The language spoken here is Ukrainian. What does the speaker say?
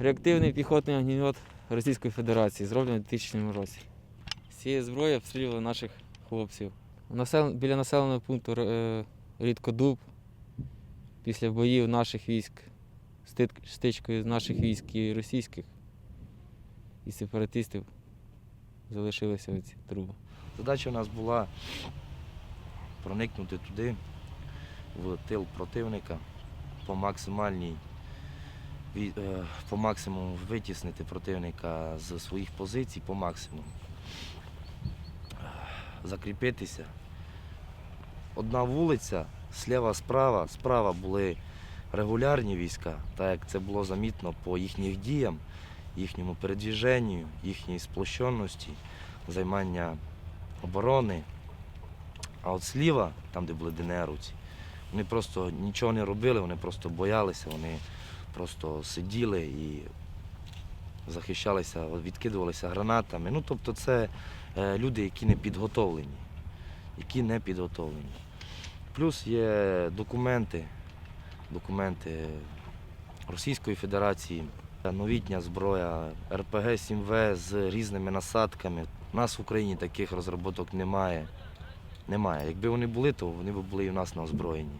реактивний піхотний огнемет Російської Федерації, зроблений у 2000 році. З цієї зброї обстрілювали наших хлопців. Біля населеного пункту е... Рідкодуб, після боїв наших військ, стичкою наших військ і російських і сепаратистів залишилися оці труби. Задача у нас була проникнути туди, в тил противника, по максимальній по максимуму витіснити противника з своїх позицій по максимуму. Закріпитися. Одна вулиця, сліва, справа. Справа були регулярні війська, так як це було замітно по їхніх діям, їхньому передвіженню, їхній сплощеності, займання оборони. А от зліва, там, де були ДНРовці, вони просто нічого не робили, вони просто боялися, вони просто сиділи і захищалися, відкидувалися гранатами. Ну, тобто це е, люди, які не підготовлені, які не підготовлені. Плюс є документи, документи Російської Федерації, новітня зброя, РПГ-7В з різними насадками. У нас в Україні таких розробок немає. Немає. Якби вони були, то вони б були і в нас на озброєнні.